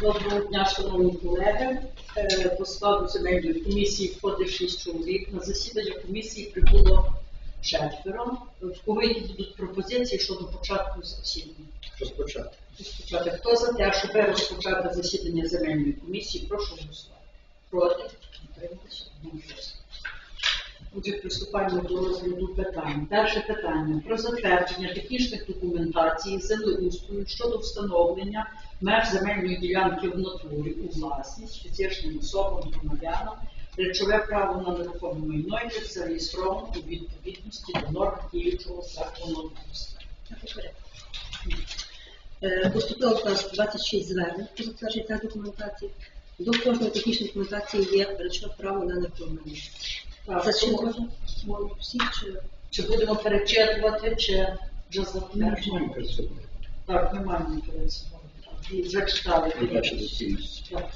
Доброго дня, шановні колеги. Е, По складу земельної комісії входить 6 чоловік. На засідання комісії прибуло четверо. В кого які будуть пропозиції щодо початку засідання? Розпочати. Розпочати. Хто за те, щоб розпочати засідання земельної комісії, прошу голосувати. Проти? Утрималися? Одноголосно. Отже, приступаємо до розгляду питань. Перше питання про затвердження технічних документацій землеустрою щодо встановлення меж земельної ділянки в натурі у власність фізичним особам громадянам, речове право на нерухоме майно, яке зареєстровано у відповідності до норм діючого законодавства. Е, Поступило у нас 26 звернень про затвердження документації. До кожної технічної документації є речове право на неформальне. Так, Всі чи Чи будемо перечитувати, чи вже перед. Так, перед собою. І вже читали. Так.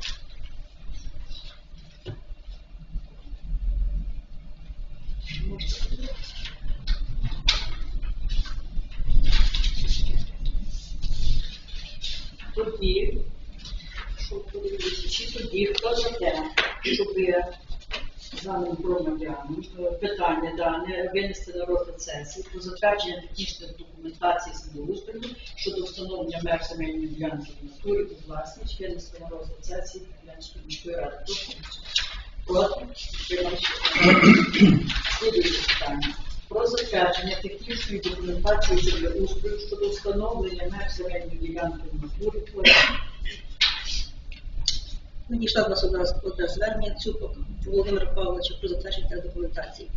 Тоді, що подивитися, чи тоді хто за те, щоб даним громадянам питання дане винести на розгляд сесії про затвердження технічних документацій землеустрою щодо встановлення меж земельної ділянки в натурі у власність винести на розгляд сесії Київської міської ради. Проти? Слідуюче питання. Про затвердження технічної документації землеустрою щодо встановлення меж земельної ділянки в натурі. Надійшла до нас одна, одне звернення Цюпок Володимира Павловича про затвердження та документації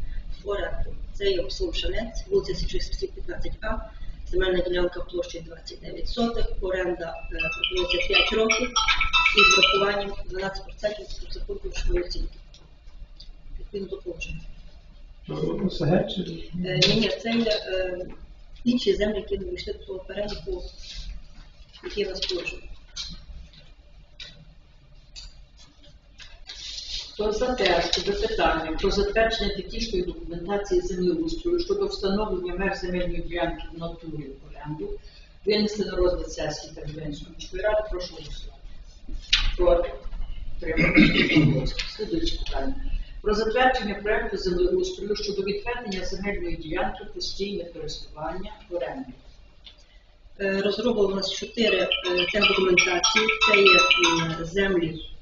в оренду. Це є село Шанець, вулиця Січовських 15А, земельна ділянка площею 29 сотих, оренда е, пропонується 5 років із врахуванням 12% від школи оцінки. Відповідно до положення. Е, Ні, ні, це є е, інші землі, які не вийшли до того переліку, які в нас положені. Хто за те, питання про затвердження технічної документації землеустрою щодо встановлення меж земельної ділянки в натурі в оренду винести на розгляд сесії Тернопільської міської ради, прошу голосувати. Проти? Слідуюче питання. Про затвердження проекту землеустрою щодо відведення земельної ділянки постійне користування в оренду. Е, Розроблено у нас е, техдокументації. Це є землі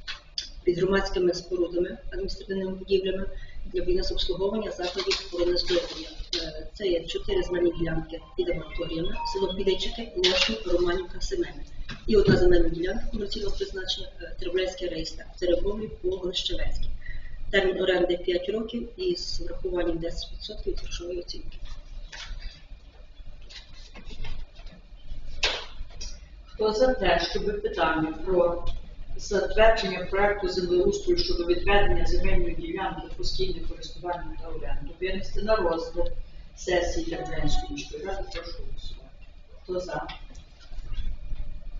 під громадськими спорудами, адміністративними будівлями для бізнес-обслуговування закладів охорони здоров'я. Е, Це є чотири земельні ділянки під аматоріями, село Підайчики, Лошин, Романівка, Семени. І одна земельна ділянка комерційного призначення е, Тервлецький реєстр, Теребові по Голищевецькій. Термін оренди 5 років і з врахуванням 10% від грошової оцінки. Хто за те, щоб питання про затвердження проекту землеустрою щодо відведення земельної ділянки в постійне користування та оренду винести на розгляд сесії Тернопільської міської ради, прошу голосувати. Хто за?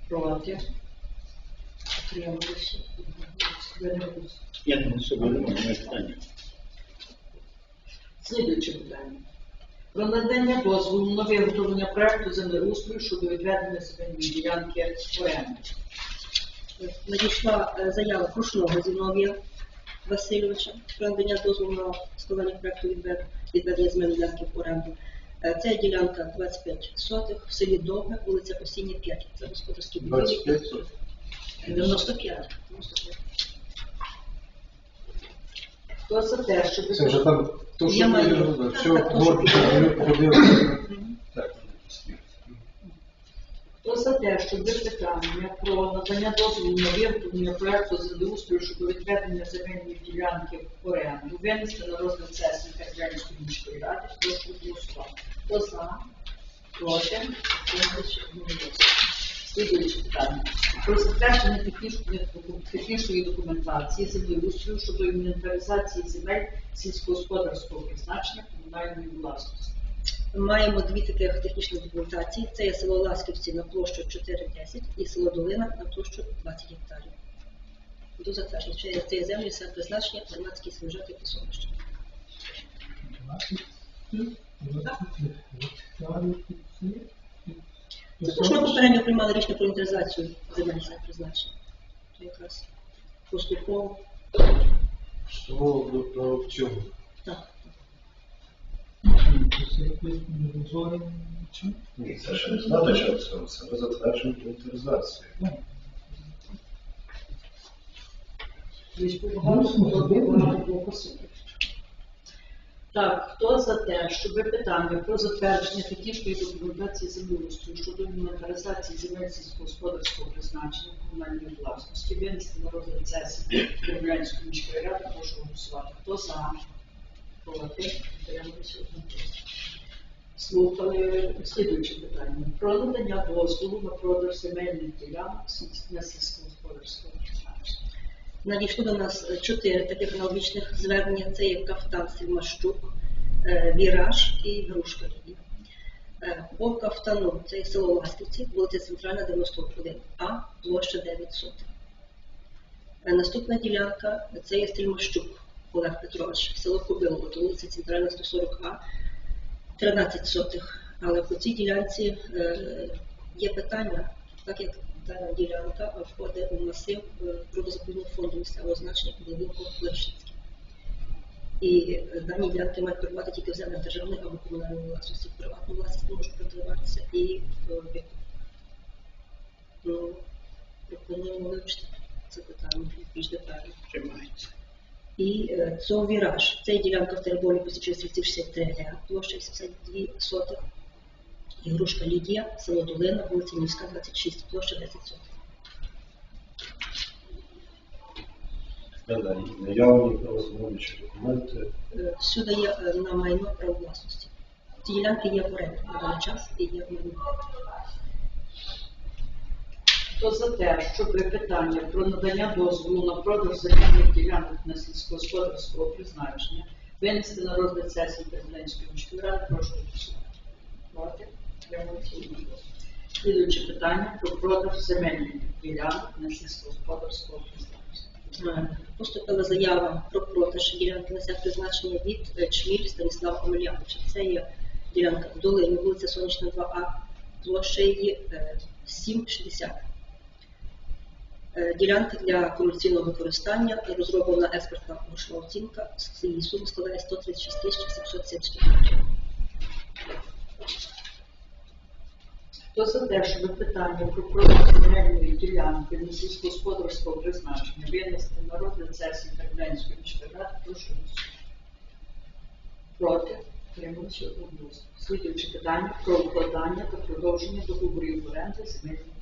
Проти? Утрималися? Я думаю, собі немає питання. Слідуюче питання. Про надання дозволу на виготовлення проекту землеустрою щодо відведення земельної ділянки в оренду. Надійшла е, заява Крушного Зіновія Васильовича про надання дозволу на складання відвед- відведення земельної ділянки в оренду. Це ділянка 25 сотих в селі Довге, вулиця Осіння 5. Це господарські будівлі. 25 сотень? 95. 95. Хто за те, щоб Це вже там, то, Я що маю. ми Так, все, так, то, що було. ми подивилися. Так. Хто за те, що щоб питання про надання дозволу на виготовлення проекту землеустрою щодо відведення земельної ділянки в оренду винести на розгляд сесії Тернопільської міської ради, прошу голосувати. Хто за? Проти? Слідуюче питання. Про затвердження технічної документації землеустрою щодо інвентаризації земель сільськогосподарського призначення комунальної власності. Маємо дві таких технічні документації. Це є село Ласківці на площу 4,10 і село Долина на площу 20 гектарів. До затвердження. Це є землі все призначення громадські служати посольища. Це те, що ми попередньо приймали рішення про інвентаризацію земель все призначення. якраз поступово. Що до цього? Так. Це якось не чи? Ні, це ще не знати часу, це інвентаризацію. Багато багато було посилень. Так, хто за те, щоб питання про затвердження технічної документації землеустрою щодо інвентаризації земель сільськогосподарського призначення комунальної власності винести на розгляд сесії Кремлянської міської ради, прошу голосувати. Хто за? Утрималися одноголосно. Слухали слідуюче питання. Про надання дозволу на продаж земельних ділянок на сільськогосподарського призначення. Надійшло до нас е, чотири таких аналогічних звернення. Це є Кафтан Сільмащук, е, Віраж і Грушка Е, По Кафтану це є село Ластівці, вулиця Центральна, 91, А, площа 9 сотих. Е, Наступна ділянка це є Стрільмащук Олег Петрович, село Кобилово, вулиця Центральна, 140А, 13 сотих. Але по цій ділянці е, є питання, так як дана ділянка входить у масив е, фонду місцевого значення Подолинко Левшинське. І е, дані ділянки мають перебувати тільки в землях державної або комунальної власності. Приватну власність не можуть передаватися і в. Ну, пропонуємо вивчити це питання більш детально. Приймається. І е, цього віраж. Це є ділянка в Тереболі посічує 63 г, площа 82 сотих. Ігрушка Лідія, село Долина, вулиця Нівська, 26, площа 10 сотих. Наявні правознавчі документи. Е, Всюди є е, на майно право власності. Ці ділянки є в оренді на даний час і є в майно. Хто за те, щоб питання про надання дозволу на продаж земельних ділянок на сільськогосподарського призначення винести на розгляд сесії Президентської міської ради, прошу голосувати. Проти? Слідуюче питання про продаж земельних ділянок на сільськогосподарського призначення. Е, Поступила заява про продаж ділянки на призначення від е, Чміль Станіслава Омельяновича. Це є ділянка в долині, вулиця Сонячна 2А, площа її е, 7,60. Е, Ділянка для комерційного використання розроблена експертна грошова оцінка. Її сума складає 136 тисяч 774 гривень. Хто за те, щоб питання про продаж земельної ділянки на сільськогосподарського призначення винести на розгляд сесії Президентської міської прошу. Проти? Утрималися одноголосно. Слідуюче питання про укладання та продовження договорів оренди земельних ділянок.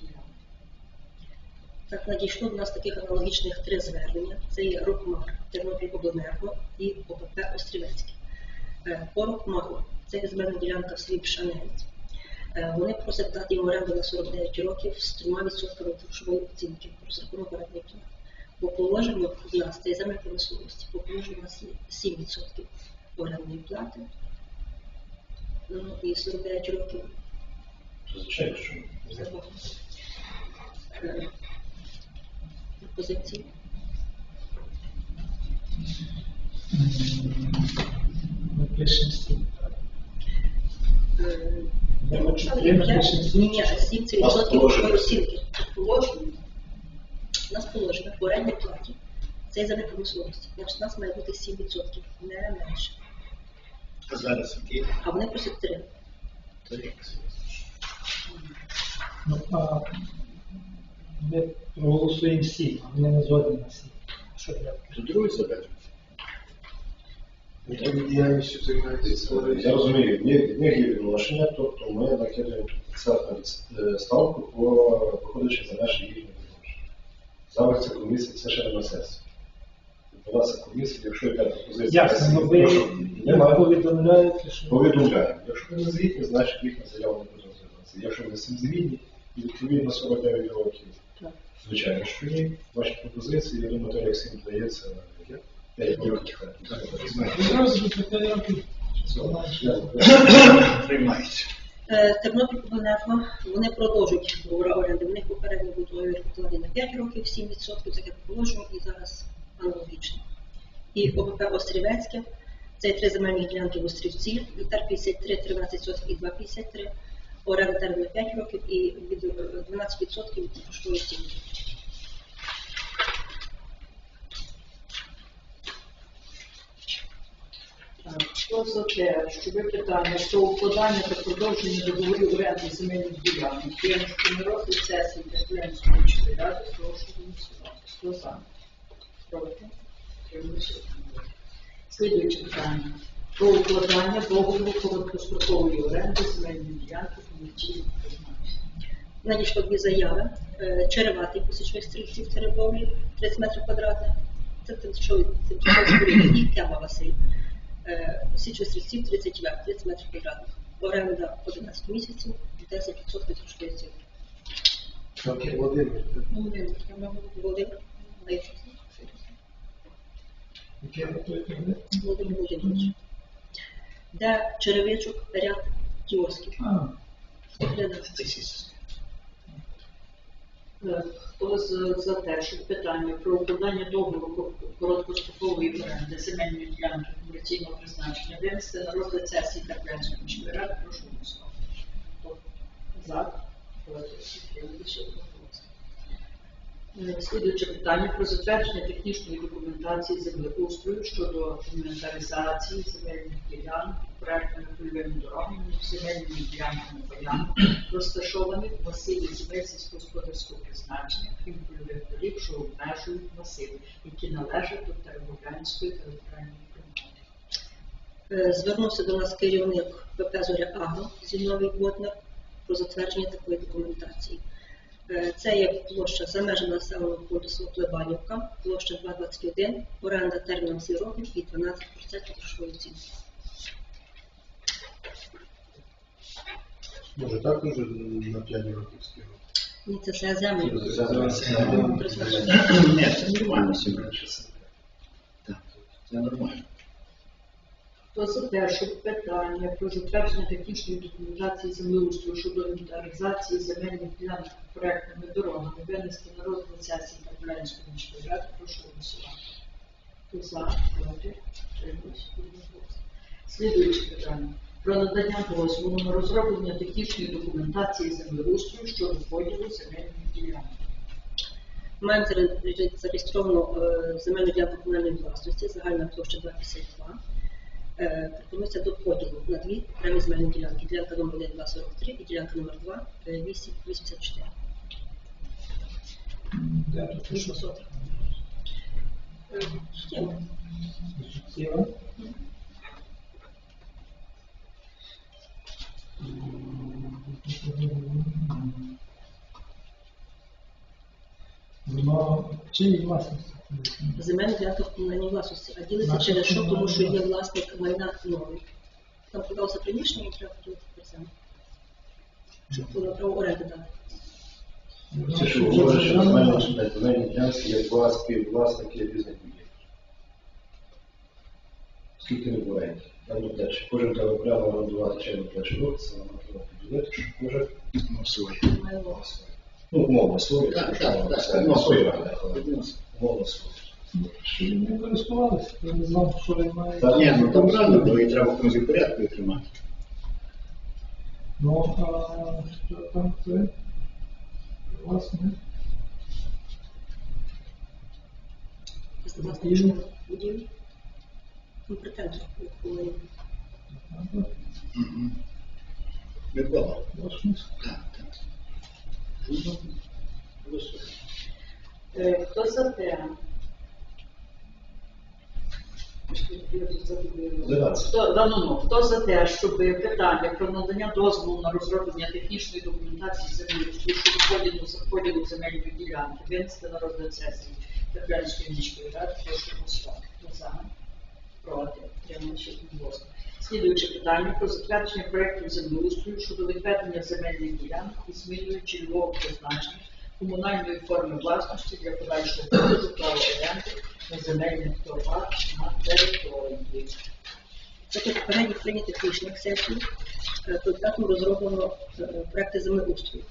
Так, надійшло до нас таких аналогічних три звернення. Це є Рокмар, Тернопіль-Обленерго і ОПП Острівецьке. По Рокмару це є земельна ділянка в селі Пшанець. Е, Вони просять дати їм оренду на 49 років з 3% грошової оцінки розрахунок орендної плати. По положенню в нас це є земля промисловості. По положенню у нас є 7% орендної плати. Ну, і 49 років Звичайно, що Пропозиції. Сім. Е, Ми Але чотири є пишемо ні, сім. ні, 7 це Нас відсотків положено. Положення. У нас положення по орендній платі. Це за непромисловості. Значить, у нас має бути 7 відсотків, не менше. А зараз які? А вони просять 3. То як? Ну, а ми проголосуємо сім, а вони не згодні на сім. Що треба? Заберуть. Якою діяльністю займаєтеся? Я розумію, в них- є відношення, тобто ми накидаємо процентну е, ставку по виходячи за наші їхні відношення. Зараз ця комісія, це ще не на сесії. Відбулася комісія, якщо йде пропозиція, Ясно, ну ви немає, повідомляєте, що повідомляємо. Якщо ви не згідні, значить їхня заява не буде розглядатися. Якщо ви з цим згідні, і відповідно 49 років. Звичайно, що ні, ваші пропозиції, я думаю, то як всім вдається, Зразу чотири роки. Приймається. Е, Тернопіль-Обленерго, вони продовжують договори оренди. В них попередньо договір укладений на 5 років, 7%, так як положено, і зараз аналогічно. І ОПП Острівецьке, це три земельні ділянки в Острівці, гектар 53, 13 соток і 2,53, оренда терміну 5 років і від е, 12% від коштової ціни. Що за те, що ви питання про укладання та продовження договорів оренди земельних ділянок Київської року сесії Київської міської ради, прошу голосувати. Хто за? Проти? Слідуюче питання. Про укладання договору короткострокової оренди земельної ділянки комерційного призначення. Надійшло дві заяви. Е, Череватий посічних стрільців Теребовлі, 30 метрів квадратних. Це тимчасовий тимчасовий і Кяма Василь. Е, стрільців 30 як, 30 метрів квадратних. Оренда 11 місяців, 10% від рушної ціни. Так, Володимир. Володимир, Володимир? Володимир Володимирович. Де черевичок, ряд кіосків. Е, Хто з- за те, що питання про укладання договору ко- короткострокової оренди земельної ділянки комерційного призначення винести на розгляд сесії Карпенської міської ради, прошу голосувати. Хто За, проти, утрималися, одноголосно. Е, Слідуюче питання про затвердження технічної документації землеустрою щодо інвентаризації земельних ділянок, проектними польовими дорогами, земельними ділянками паям, розташованих в масиві земель сільськогосподарського призначення, крім польових доріг, що обмежують масив, які належать до Теребовлянської територіальної громади. Е, Звернувся до нас керівник ПП «Зоря Агро» Зіновій Боднар про затвердження такої документації. Е, Це є площа за межами населеного пункту Плебанівка, площа 2,21, оренда терміном 7 років і 12% грошової ціни. Може так уже на 5 років скинути? Ні, це все землі. Ні, це нормально сьогодні. Так, це нормально. Хто за те, питання про затвердження технічної документації землеустрою щодо інвентаризації земельних ділянок проектними дорогами винести на розгляд сесії Тернопільської міської ради, прошу голосувати. Хто за, проти, утримались. Слідуюче питання. Про надання дозволу на розроблення технічної документації землеустрою щодо поділу земельних ділянок. Маємо заре- зареєстровану е, земельну ділянку комунальної власності, загальна площа 2,52. Е, Пропонується до поділу на дві окремі земельні ділянки. Ділянка номер 1 2,43 і ділянка номер 2 е, 8,84. де тут? Вісім сотих. Е, Суттєво. Чиї власності? Земельна ділянка в комунальній власності, а ділиться Наша через що, тому що є власник майна новий. Там продалося приміщення, і треба поділити по цьому. Щоб було право оренди дати. Це що говорить, що земельні земельні ділянки є два співвласники різних. Скільки не оренді? Там буде теж кожен треба прямо орендувати чи не плаче це нам треба поділити, щоб кожен своє. Має власник. Ну, умовно своє, Так, звичайно, так, так, це ну, своє, так, але так, відносно. умовно своє. Що він не користувалися, я не знав, що він має. Та ні, ну там правильно, бо і треба в комусь в порядку їх тримати. Ну, а що там це? Власне, Це власник що будівлі. Ну, претензію. коли треба Угу. Микола. власність. Так, так. Е, Хто за те? Дванадцять. Хто, да, ну, хто за те, щоб питання про надання дозволу на розроблення технічної документації землі щодо поділу, поділу земельної ділянки винести на розгляд сесії Терпянської міської ради, прошу голосувати. Хто за? Проти? Тримаючи голосу. Слідуюче питання про затвердження проєкту землеустрою щодо відведення земельних ділянок і зміною цільового призначення комунальної форми власності для подальшого продажу права оренди на земельних товар на території. Як попередніх прийнятих рішеннях сесії, е, кандидатом розроблено е, проекти землеустрою.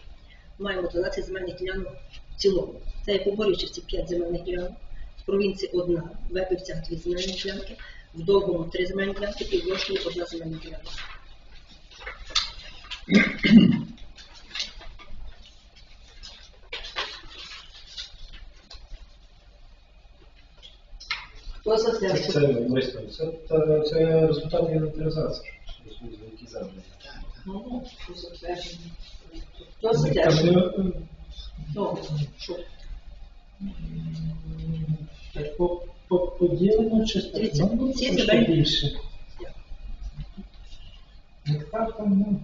Маємо 12 земельних ділянок в цілому. Це є поборівчівці 5 земельних ділянок, в провінції одна, в Вепівцях 2 земельні ділянки, в Довгому 3 земельні ділянки і в Лошні одна земельна ділянка. Хто за те, Це, що це навмисно. Це, та- це результат інвентаризації, які землі. ну, що затвердження? Хто за те, що ну, що Так, по, по, поділено так? Ну, трошки земельні- більше. Там, ну,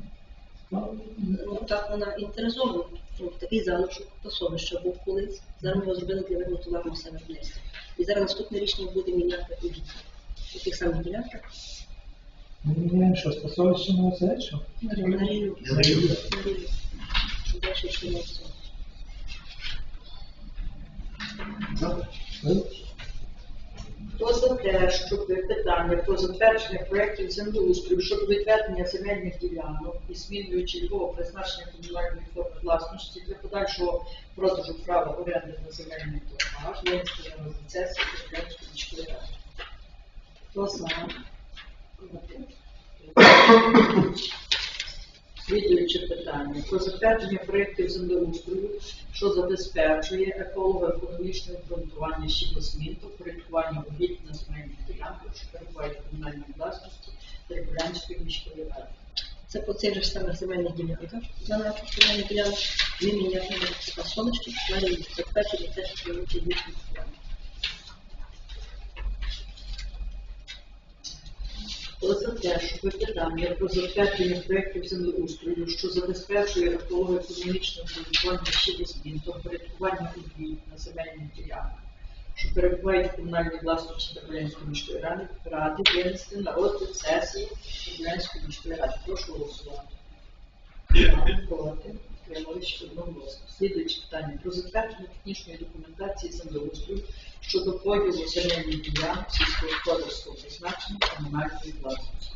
там, Ну, так вона інтеризована. Ну, такий залишок пасовища був колись. Зараз ми його зробили для виду товарного виробництва. І зараз наступне рішення буде міняти у у тих самих ділянках. на це, що? На рівні. На рівні. На рівні. На рівні. Щоб далі йшли на все. Ну, Хто за те, щоб питання про затвердження проєктів землеустрою щодо відведення земельних ділянок і зміною цільового призначення комунальної форми власності для подальшого продажу права оренди на земельних торгах, винести на процесі Київської міської ради. Хто за? Слідуюче питання про затвердження проєктів землеустрою, що забезпечує еколого-економічне обґрунтування щебосмін та порядкування угідь на земельних ділянках, що перебувають в комунальній власності Теребулянської міської ради. Це по цих же самих земельних ділянках. 12 земельних ділянок. Ми міняємо пасовище, далі забезпечуємо те, що ми їхні. Хто за те, що питання про затвердження проєктів землеустрою, що забезпечує еколого-економічне обґрунтування щебосмін та порядкування угідь на земельних ділянках, що перебувають в комунальній власності Теребулянської міської ради, ради винести на розгляд сесії Теребулянської міської ради. Прошу голосувати. Проти. Утримались одноголосно. Слідуюче питання про затвердження технічної документації землеустрою щодо поділу земельних ділянок сільськогосподарського призначення комунальної власності.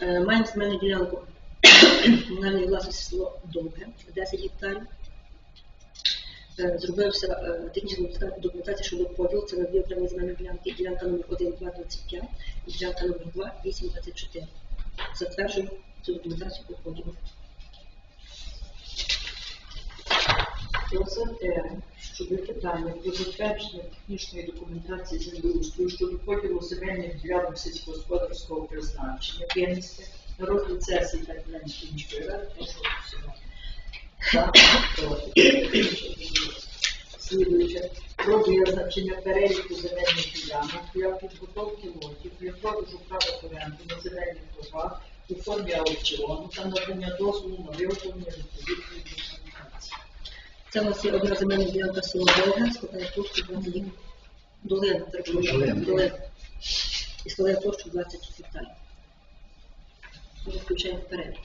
Е, Маємо земельну ділянку комунальної власності село Довге, 10 гектарів. Е, Зробився е, технічна документація щодо поділу. Це на дві окремі земельні ділянки. Ділянка номер 1 225 і ділянка номер 2 824. Затверджуємо цю документацію по поділу. Хто за те, щоб питання про затвердження технічної документації землеустрою щодо поділу земельних ділянок сільськогосподарського призначення винести на розгляд сесії Теребулянської міської ради, прошу голосувати. Слідуюче про визначення переліку земельних ділянок для підготовки лотів для продажу права оренди на земельних торгах у формі аукціону та надання дозволу на виготовлення документації. Це у нас є одна земельна ділянка село Довге, складає площу 20 гектарів. Долина, перепрошую, Долина. долина. І складає площу 20 гектарів. Ми включаємо в перелік.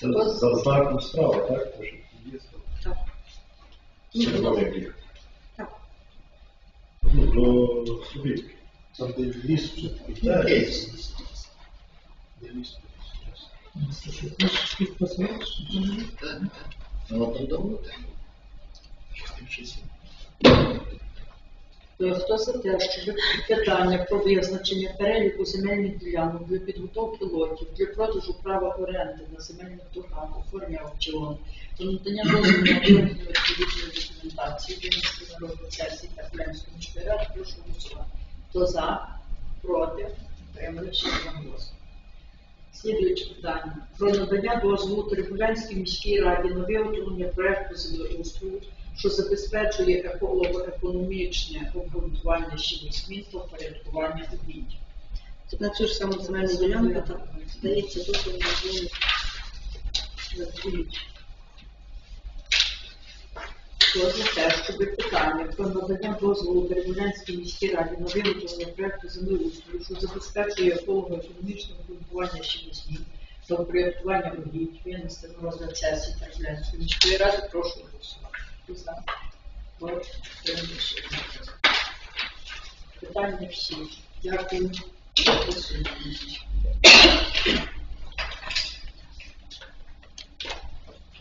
Це за знаком справа, так? Що є Так. червоний рік. Так. Ну, до суб'єктів. Там де ліс вже Так. Хто за питання про визначення переліку земельних ділянок для підготовки лотів для продажу права оренди на земельних торгах у формі аукціону та надання дозволу відповідної документації винести на сесії та міської ради, прошу голосувати. Хто за, проти, утримались одноголосно. Слідуюче питання. Про надання дозволу Теребулянській міській раді на виготовлення проекту землеустрою, що забезпечує еколого-економічне обґрунтування щебесмін та впорядкування обідів. Це на цю ж саму земельну ділянку здається дається дозвіл на на те, щоб питання про надання дозволу Теребулянській міській раді на виготовлення проекту землеустрою, що забезпечує еколого-економічне обґрунтування щебесмін та впорядкування обідів, винести на розгляд сесії Теребулянської міської ради, прошу голосувати. Питання всі. Дякую. Голосуємо.